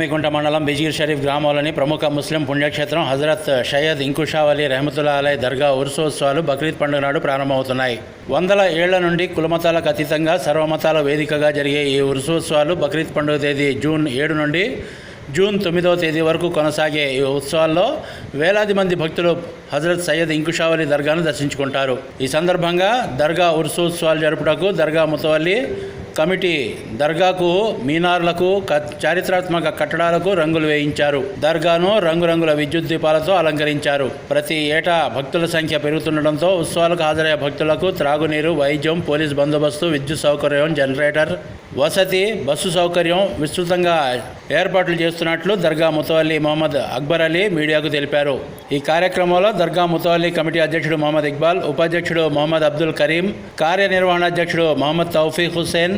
జామికుంట మండలం బిజిగిర్ షరీఫ్ గ్రామంలోని ప్రముఖ ముస్లిం పుణ్యక్షేత్రం హజరత్ షయ్యద్ ఇంకుషా అలీ రెహమతుల్లా అలై దర్గా ఉరుసోత్సవాలు బక్రీద్ పండుగ నాడు ప్రారంభమవుతున్నాయి. వందల ఏళ్ళ నుండి కులమతాలకు అతీతంగా సర్వమతాల వేదికగా జరిగే ఈ ఉరుసోత్సవాలు బక్రీద్ పండుగ తేదీ జూన్ ఏడు నుండి జూన్ తొమ్మిదవ తేదీ వరకు కొనసాగే ఈ ఉత్సవాల్లో వేలాది మంది భక్తులు హజరత్ సయ్యద్ ఇంకుషావలి దర్గాను దర్శించుకుంటారు. ఈ సందర్భంగా దర్గా ఉత్సవాలు జరుపుటకు దర్గా ముతవల్లి కమిటీ దర్గాకు మీనార్లకు క- చారిత్రాత్మక కట్టడాలకు రంగులు వేయించారు. దర్గాను రంగురంగుల విద్యుత్ దీపాలతో అలంకరించారు. ప్రతి ఏటా భక్తుల సంఖ్య పెరుగుతుండటంతో ఉత్సవాలకు హాజరయ్యే భక్తులకు త్రాగునీరు వైద్యం పోలీస్ బందోబస్తు విద్యుత్ సౌకర్యం జనరేటర్ వసతి బస్సు సౌకర్యం విస్తృతంగా ఏర్పాట్లు చేస్తున్నట్లు దర్గా ముతవల్లి మొహమ్మద్ అక్బర్ అలీ మీడియాకు తెలిపారు. ఈ కార్యక్రమంలో దర్గా ముతవల్లి కమిటీ అధ్యక్షుడు మొహమ్మద్ ఇక్బాల్ ఉపాధ్యక్షుడు మొహమ్మద్ అబ్దుల్ కరీం కార్యనిర్వహణాధ్యక్షుడు మొహమ్మద్ తౌఫీక్ హుస్సేన్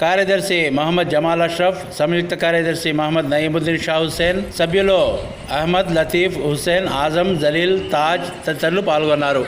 కార్యదర్శి మహమ్మద్ జమాల్ అష్రఫ్ సంయుక్త కార్యదర్శి మహమ్మద్ నయీముద్దీన్ షా హుస్సేన్ సభ్యులు అహ్మద్ లతీఫ్ హుస్సేన్ ఆజం జలీల్ తాజ్ తదితరులు పాల్గొన్నారు.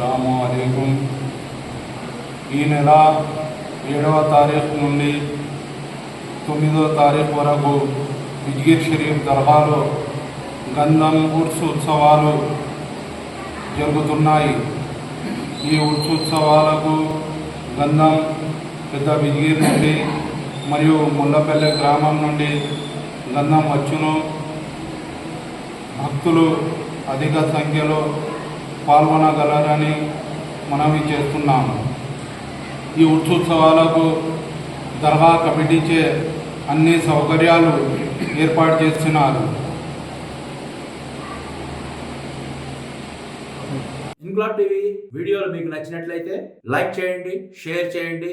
అస్సలము అలైకుం. ఈ నెల ఏడవ తారీఖు నుండి తొమ్మిదవ తారీఖు వరకు విజ్గీర్ షరీఫ్ దర్బాలో గంధం ఉర్సు ఉత్సవాలు జరుగుతున్నాయి. ఈ ఉర్సు ఉత్సవాలకు గంధం పెద్ద విజ్గిర్ నుండి మరియు ముళ్ళపల్లె గ్రామం నుండి గంధం వచ్చును. భక్తులు అధిక సంఖ్యలో పాల్గొనగలరని మనవి చేస్తున్నాము. ఈ ఉత్సవాలకు దర్గా కమిటీచే అన్ని సౌకర్యాలు ఏర్పాటు చేస్తున్నారు. ఇంక్లాబ్ టీవీ వీడియోలు మీకు నచ్చినట్లయితే లైక్ చేయండి షేర్ చేయండి.